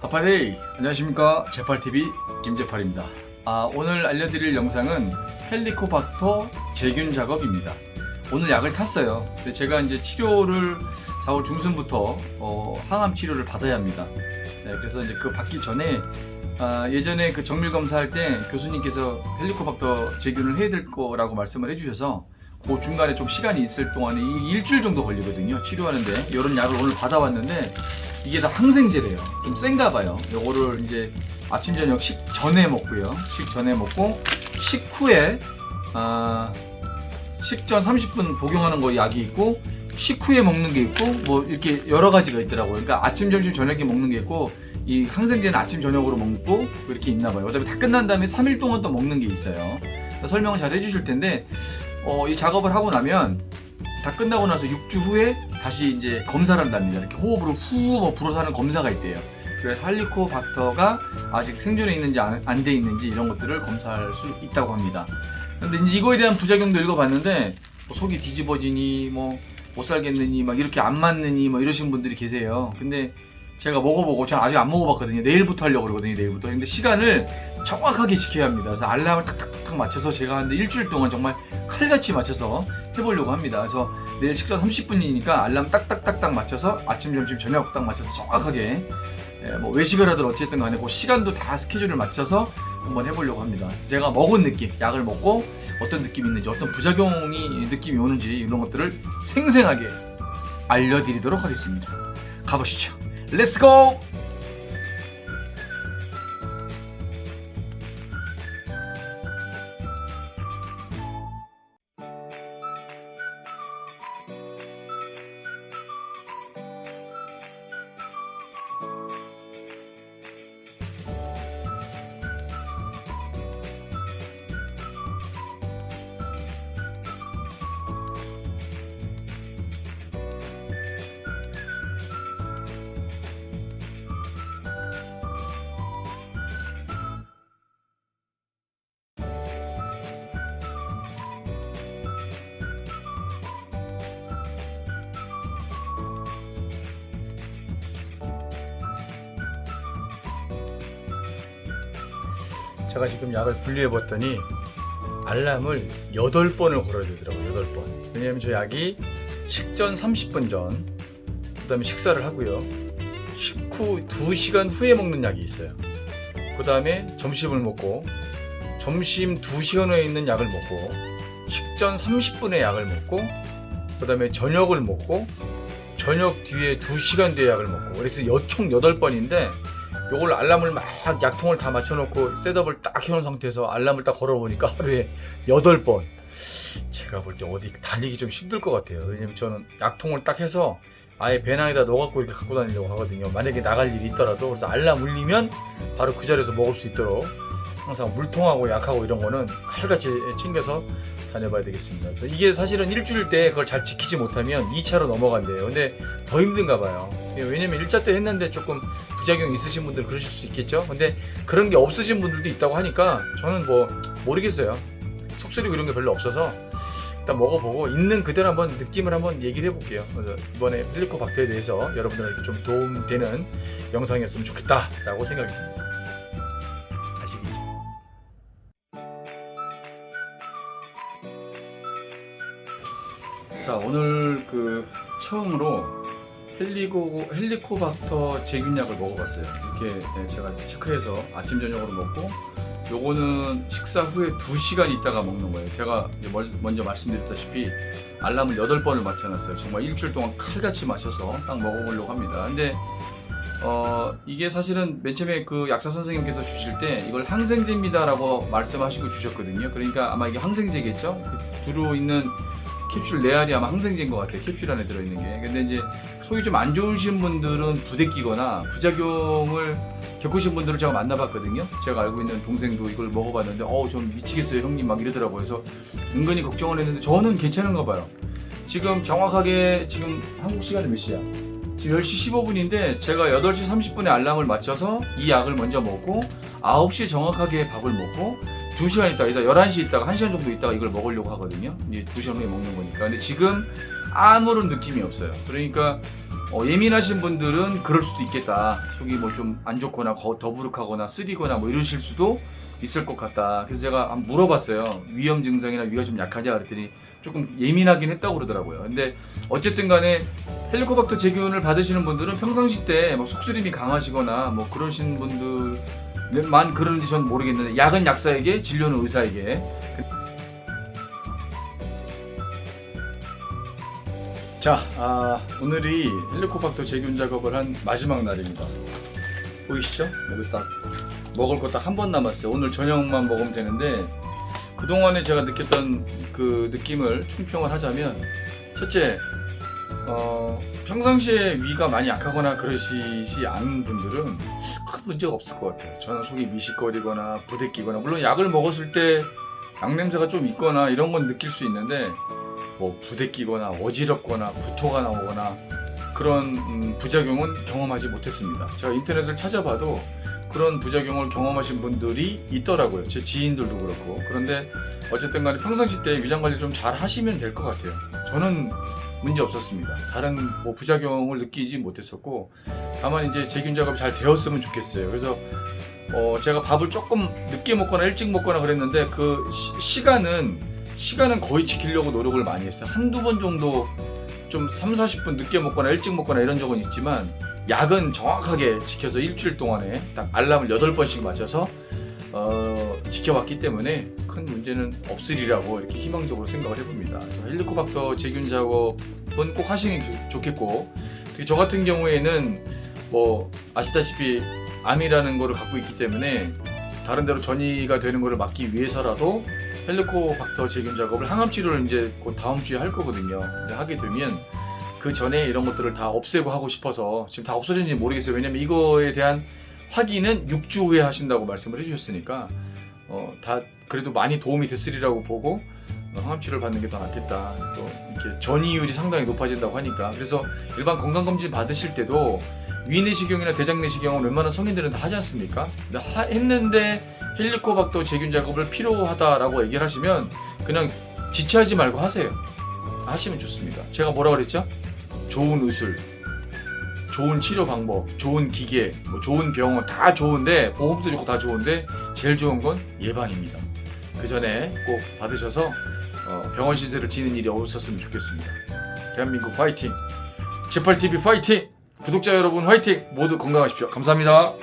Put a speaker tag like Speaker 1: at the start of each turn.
Speaker 1: 하파데이. 안녕하십니까. 제팔TV 김제팔입니다. 아, 오늘 알려드릴 영상은 헬리코박터 제균 작업입니다. 오늘 약을 탔어요. 근데 제가 이제 치료를 4월 중순부터 어, 항암 치료를 받아야 합니다. 네, 그래서 이제 그 받기 전에 아, 예전에 그 정밀 검사할 때 교수님께서 헬리코박터 제균을 해야 될 거라고 말씀을 해주셔서 그 중간에 좀 시간이 있을 동안에 이 일주일 정도 걸리거든요. 치료하는데 이런 약을 오늘 받아왔는데 이게 다 항생제래요. 좀 센가 봐요. 요거를 이제 아침 저녁 식 전에 먹고요. 식 전에 먹고 식후에 아 식전 30분 복용하는 거 약이 있고 식후에 먹는 게 있고 뭐 이렇게 여러 가지가 있더라고요. 그러니까 아침 점심 저녁에 먹는 게 있고 이 항생제는 아침 저녁으로 먹고 이렇게 있나 봐요. 그다음에 다 끝난 다음에 3일 동안 또 먹는 게 있어요. 설명을 잘 해주실 텐데 어, 이 작업을 하고 나면 다 끝나고 나서 6주 후에 다시 이제 검사를 한답니다. 이렇게 호흡으로 후뭐 불어서 하는 검사가 있대요. 그래서 할리코박터가 아직 생존해 있는지 안 돼 있는지 이런 것들을 검사할 수 있다고 합니다. 근데 이제 이거에 대한 부작용도 읽어봤는데 뭐 속이 뒤집어지니 뭐 못 살겠느니 막 이렇게 안 맞느니 뭐 이러신 분들이 계세요. 근데 제가 먹어보고 전 아직 안 먹어봤거든요. 내일부터 하려고 그러거든요. 내일부터. 근데 시간을 정확하게 지켜야 합니다. 그래서 알람을 탁탁탁탁 맞춰서 제가 한 일주일 동안 정말 칼같이 맞춰서 해보려고 합니다. 그래서 내일 식사 30분이니까 알람 딱딱딱딱 맞춰서 아침, 점심, 저녁 딱 맞춰서 정확하게 예, 뭐 외식을 하든 어쨌든 간에 그 시간도 다 스케줄을 맞춰서 한번 해보려고 합니다. 제가 먹은 느낌, 약을 먹고 어떤 느낌이 있는지, 어떤 부작용이 느낌이 오는지 이런 것들을 생생하게 알려드리도록 하겠습니다. 가보시죠. Let's go! 제가 지금 약을 분리해 봤더니 알람을 8번을 걸어야 되더라고요. 8번. 왜냐면 저 약이 식전 30분 전, 그 다음에 식사를 하고요. 식후 2시간 후에 먹는 약이 있어요. 그 다음에 점심을 먹고, 점심 2시간 후에 있는 약을 먹고, 식전 30분에 약을 먹고, 그 다음에 저녁을 먹고, 저녁 뒤에 2시간 뒤에 약을 먹고, 그래서 여- 총 8번인데, 요걸 알람을 막 약통을 다 맞춰놓고 셋업을 딱 해놓은 상태에서 알람을 딱 걸어보니까 하루에 8번. 제가 볼 때 어디 달리기 좀 힘들 것 같아요. 왜냐면 저는 약통을 딱 해서 아예 배낭에다 넣어갖고 이렇게 갖고 다니려고 하거든요. 만약에 나갈 일이 있더라도. 그래서 알람 울리면 바로 그 자리에서 먹을 수 있도록 항상 물통하고 약하고 이런 거는 칼같이 챙겨서 다녀봐야 되겠습니다. 그래서 이게 사실은 일주일 때 그걸 잘 지키지 못하면 2차로 넘어간대요. 근데 더 힘든가 봐요. 왜냐면 1차 때 했는데 조금 부작용 있으신 분들 그러실 수 있겠죠. 근데 그런 게 없으신 분들도 있다고 하니까 저는 뭐 모르겠어요. 속쓰리고 이런 게 별로 없어서 일단 먹어보고 있는 그대로 한번 느낌을 한번 얘기를 해볼게요. 그래서 이번에 헬리코박터에 대해서 여러분들에게 좀 도움되는 영상이었으면 좋겠다라고 생각이 듭니다. 자 오늘 그 처음으로 헬리고 헬리코박터 제균약을 먹어봤어요. 이렇게 네, 제가 체크해서 아침 저녁으로 먹고 요거는 식사 후에 2시간 있다가 먹는 거예요. 제가 먼저 말씀드렸다시피 알람을 8번을 맞춰놨어요. 정말 일주일 동안 칼같이 마셔서 딱 먹어보려고 합니다. 근데 어 이게 사실은 맨 처음에 그 약사 선생님께서 주실 때 이걸 항생제입니다라고 말씀하시고 주셨거든요. 그러니까 아마 이게 항생제겠죠? 그 들어있는 캡슐 내알이 아마 항생제인 것 같아요. 캡슐 안에 들어있는 게. 근데 이제 속이 좀 안 좋으신 분들은 부대끼거나 부작용을 겪으신 분들을 제가 만나봤거든요. 제가 알고 있는 동생도 이걸 먹어봤는데 어우 좀 미치겠어요 형님 막 이러더라고요. 그래서 은근히 걱정을 했는데 저는 괜찮은가 봐요. 지금 정확하게 지금 한국 시간이 몇 시야? 지금 10시 15분인데 제가 8시 30분에 알람을 맞춰서 이 약을 먼저 먹고 9시에 정확하게 밥을 먹고 2시간 있다가 이따 11시 있다가 1시간 정도 있다가 이걸 먹으려고 하거든요. 이제 2시간 후에 먹는 거니까. 근데 지금 아무런 느낌이 없어요. 그러니까 어, 예민하신 분들은 그럴 수도 있겠다. 속이 뭐 좀 안 좋거나 거- 더부룩하거나 쓰리거나 뭐 이러실 수도 있을 것 같다. 그래서 제가 한번 물어봤어요. 위험 증상이나 위가 좀 약하냐 그랬더니 조금 예민하긴 했다고 그러더라고요. 근데 어쨌든 간에 헬리코박터 제균을 받으시는 분들은 평상시 때 뭐 속쓰림이 강하시거나 뭐 그러신 분들 만 그러는지 전 모르겠는데 약은 약사에게 진료는 의사에게 자, 아, 오늘이 헬리코박터 제균 작업을 한 마지막 날입니다. 보이시죠? 여기 딱 먹을 거 딱 한 번 남았어요. 오늘 저녁만 먹으면 되는데 그동안에 제가 느꼈던 그 느낌을 총평을 하자면 첫째, 어, 평상시에 위가 많이 약하거나 그러시지 않은 분들은 큰 문제가 없을 것 같아요. 저는 속이 미식거리거나 부대끼거나 물론 약을 먹었을 때 약냄새가 좀 있거나 이런 건 느낄 수 있는데 뭐 부대끼거나 어지럽거나 구토가 나오거나 그런 음, 부작용은 경험하지 못했습니다. 제가 인터넷을 찾아봐도 그런 부작용을 경험하신 분들이 있더라고요. 제 지인들도 그렇고. 그런데 어쨌든 간에 평상시 때 위장 관리 좀 잘 하시면 될 것 같아요. 저는 문제 없었습니다. 다른 뭐 부작용을 느끼지 못했었고 다만 이제 제균 작업이 잘 되었으면 좋겠어요. 그래서 어, 제가 밥을 조금 늦게 먹거나 일찍 먹거나 그랬는데 그 시, 간은 시간은 거의 지키려고 노력을 많이 했어요. 한두 번 정도 좀 3, 40분 늦게 먹거나 일찍 먹거나 이런 적은 있지만 약은 정확하게 지켜서 일주일 동안에 딱 알람을 8번씩 맞춰서 어, 지켜왔기 때문에 큰 문제는 없으리라고 이렇게 희망적으로 생각을 해봅니다. 그래서 헬리코박터 제균 작업은 꼭 좋- 좋겠고 특히 저 같은 경우에는 뭐 아시다시피 암이라는 거를 갖고 있기 때문에 다른 데로 전이가 되는 거를 막기 위해서라도 헬리코박터 제균 작업을 항암 치료를 이제 곧 다음 주에 할 거거든요. 하게 되면 그 전에 이런 것들을 다 없애고 하고 싶어서 지금 다 없어졌는지 모르겠어요. 왜냐면 이거에 대한 확인은 6주 후에 하신다고 말씀을 해주셨으니까 어, 다 그래도 많이 도움이 됐으리라고 보고 어, 항암 치료를 받는 게 더 낫겠다. 또 이렇게 전이율이 상당히 높아진다고 하니까 그래서 일반 건강검진 받으실 때도 위내시경이나 대장내시경은 웬만한 성인들은 다 하지 않습니까? 근데 하- 했는데 헬리코박터 제균 작업을 필요하다라고 얘기를 하시면 그냥 지체하지 말고 하세요. 하시면 좋습니다. 제가 뭐라 그랬죠? 좋은 의술, 좋은 치료 방법, 좋은 기계, 뭐 좋은 병원 다 좋은데 보험도 좋고 다 좋은데 제일 좋은 건 예방입니다. 그 전에 꼭 받으셔서 어, 병원 신세를 지는 일이 없었으면 좋겠습니다. 대한민국 파이팅! 제팔TV 파이팅! 구독자 여러분 화이팅! 모두 건강하십시오. 감사합니다.